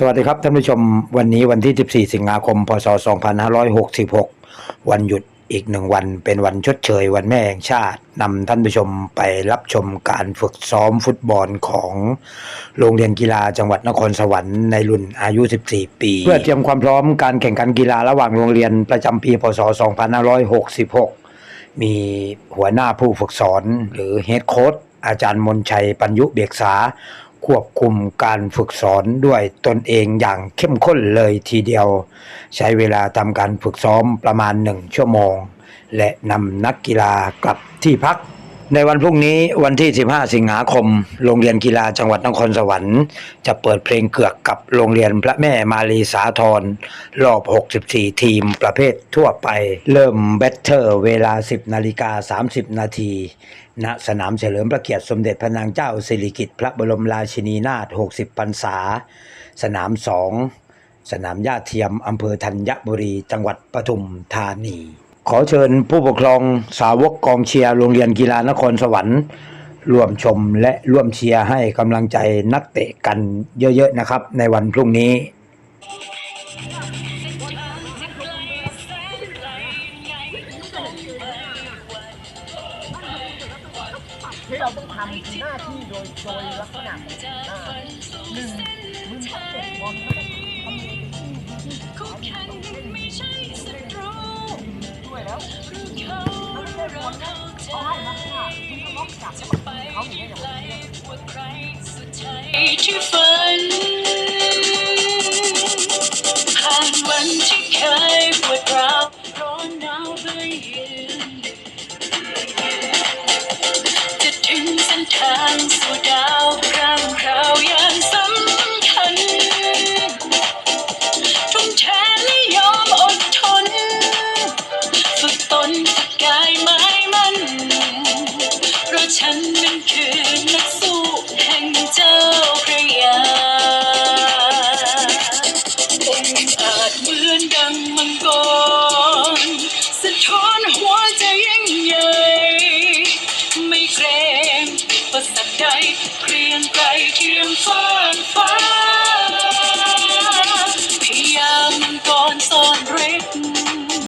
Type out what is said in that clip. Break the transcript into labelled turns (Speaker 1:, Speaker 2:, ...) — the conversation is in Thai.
Speaker 1: สวัสดีครับท่านผู้ชมวันนี้วันที่ 14 สิงหาคม พศ 2566 วันหยุดอีกหนึ่งวันเป็นวันชดเชย วันแม่แห่งชาตินำท่านผู้ชมไปรับชมการฝึกซ้อมฟุตบอลของโรงเรียนกีฬาจังหวัดนครสวรรค์ในรุ่นอายุ 14 ปี เพื่อเตรียมความพร้อมการแข่งขันกีฬาระหว่างโรงเรียนประจำปี พศ 2566 มีหัวหน้าผู้ฝึกสอนหรือเฮดโค้ชอาจารย์มนชัยปัญยุเบียกษา ควบคุมการฝึกสอนด้วยตนเองอย่างเข้มข้นเลยทีเดียว ใช้เวลาทำการฝึกซ้อมประมาณหนึ่งชั่วโมง และนำนักกีฬากลับที่พัก ในวันพรุ่งนี้วันที่ 15 สิงหาคม โรงเรียนกีฬาจังหวัดนครสวรรค์ จะเปิดเพลงเกือกกับโรงเรียนพระแม่มารีสาธรรอบ 64 ทีมประเภททั่วไป เริ่มแบตเตอร์เวลา 10 นาฬิกา 30 นาทีณสนามเฉลิมพระเกียรติสมเด็จพระนางเจ้าสิริกิติ์พระบรมราชินีนาถ 60 พรรษา สนาม2สนามหญ้าเทียมอำเภอธัญบุรี จังหวัดปทุมธานี ขอเชิญผู้ปกครองสาวกกองเชียร์โรงเรียนกีฬานครสวรรค์ร่วมชมและร่วมเชียร์ให้กำลังใจนักเตะกันเยอะๆนะครับ ในวันพรุ่งนี้
Speaker 2: ที่เราต้องทำหน้าที่โดยโดยลักษณะหน้าหนึ่งมึงต้องเก็บบอล ที่
Speaker 3: ฝันผ่านวันที่เคยปวดร้าวร้อนหนาวเบื่อเย็นจะถึงเส้นทางสู่ดาวครา ฉันนั้นคือนักสู้แห่งเจ้าพระยาองอาจเหมือนดังมังกรสะท้อนหัวใจยิ่งใหญ่ไม่เกรงประสักใดเกรียงไกรเทียมฟ้านฟ้า